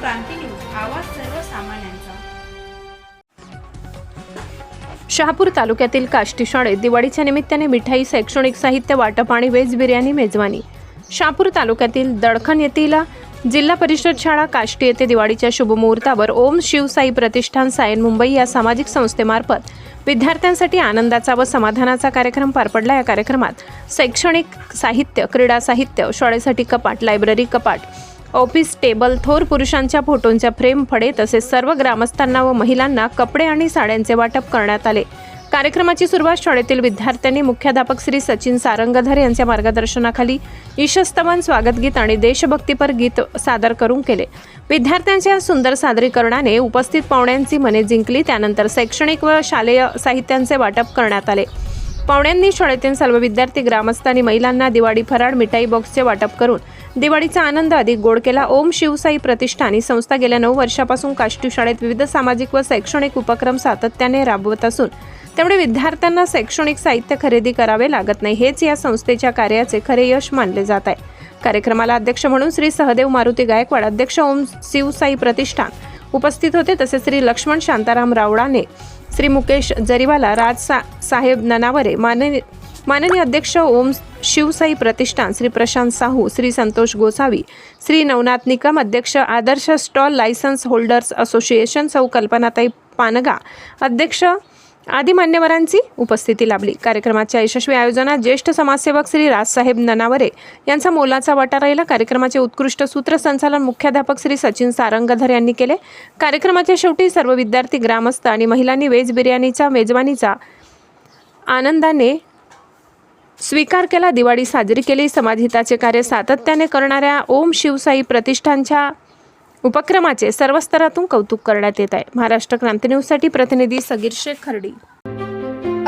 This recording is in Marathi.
क्रांती न्यूज आवाज सर्वसामान्यांचा. शहापूर तालुक्यातील काष्टी शाळेत दिवाळीच्या निमित्ताने मिठाई शैक्षणिक साहित्य वाटप आणि वेज बिर्याणी मेजवानी. शहापूर तालुक्यातील दडखन येथील जिल्हा परिषद शाळा काष्टी येथे दिवाळीच्या शुभमुहूर्तावर ओम शिवसाई प्रतिष्ठान सायन मुंबई या सामाजिक संस्थेमार्फत विद्यार्थ्यांसाठी आनंदाचा व समाधानाचा कार्यक्रम पार पडला. या कार्यक्रमात शैक्षणिक साहित्य क्रीडा साहित्य शाळेसाठी कपाट लायब्ररी कपाट ऑफिस टेबल थोर पुरुषांच्या फोटोंच्या फ्रेम फडे तसेच सर्व ग्रामस्थांना व महिलांना कपडे आणि साड्यांचे वाटप करण्यात आले. कार्यक्रमाची सुरुवात शाळेतील विद्यार्थ्यांनी मुख्याध्यापक श्री सचिन सारंगधर यांच्या मार्गदर्शनाखाली ईशस्तवन स्वागतगीत आणि देशभक्तीपर गीत सादर करून केले. विद्यार्थ्यांच्या सुंदर सादरीकरणाने उपस्थित पाहुण्यांची मने जिंकली त्यानंतर शैक्षणिक व शालेय साहित्यांचे वाटप करण्यात आले. पाहुण्यांनी शाळेतील सर्व विद्यार्थी ग्रामस्थ आणि महिलांना दिवाळी फराळ मिठाई बॉक्सचे वाटप करून दिवाळीचा आनंद अधिक गोड केला. ओम शिवसाई प्रतिष्ठान ही संस्था गेल्या नऊ वर्षापासून काष्टी शाळेत विविध सामाजिक व शैक्षणिक उपक्रम सातत्याने राबवत असून त्यामुळे विद्यार्थ्यांना शैक्षणिक साहित्य खरेदी करावे लागत नाही. हेच या संस्थेच्या कार्याचे खरे यश मानले जात आहे. कार्यक्रमाला अध्यक्ष म्हणून श्री सहदेव मारुती गायकवाड अध्यक्ष ओम शिवसाई प्रतिष्ठान उपस्थित होते. तसेच श्री लक्ष्मण शांताराम रावडाने श्री मुकेश जरीवाला राज सा साहेब ननावरे माननीय माननीय अध्यक्ष ओम शिवसाई प्रतिष्ठान श्री प्रशांत साहू श्री संतोष गोसावी श्री नवनाथ निकम अध्यक्ष Adarsh stall licence holders association सौ कल्पनाताई पानगा अध्यक्ष आदी मान्यवरांची उपस्थिती लाभली. कार्यक्रमाच्या यशस्वी आयोजनात ज्येष्ठ समाजसेवक श्री राजसाहेब ननावरे यांचा मोलाचा वाटा राहिला. कार्यक्रमाचे उत्कृष्ट सूत्रसंचालन मुख्याध्यापक श्री सचिन सारंगधर यांनी केले. कार्यक्रमाच्या शेवटी सर्व विद्यार्थी ग्रामस्थ आणि महिलांनी वेज बिर्याणीचा मेजवानीचा आनंदाने स्वीकार केला. दिवाळी साजरी केली. समाजहिताचे कार्य सातत्याने करणाऱ्या ओम शिवसाई प्रतिष्ठानच्या उपक्रमाचे सर्व स्तरातून कौतुक करण्यात येत आहे. महाराष्ट्र क्रांती न्यूजसाठी प्रतिनिधी सगीर शेख खर्डी.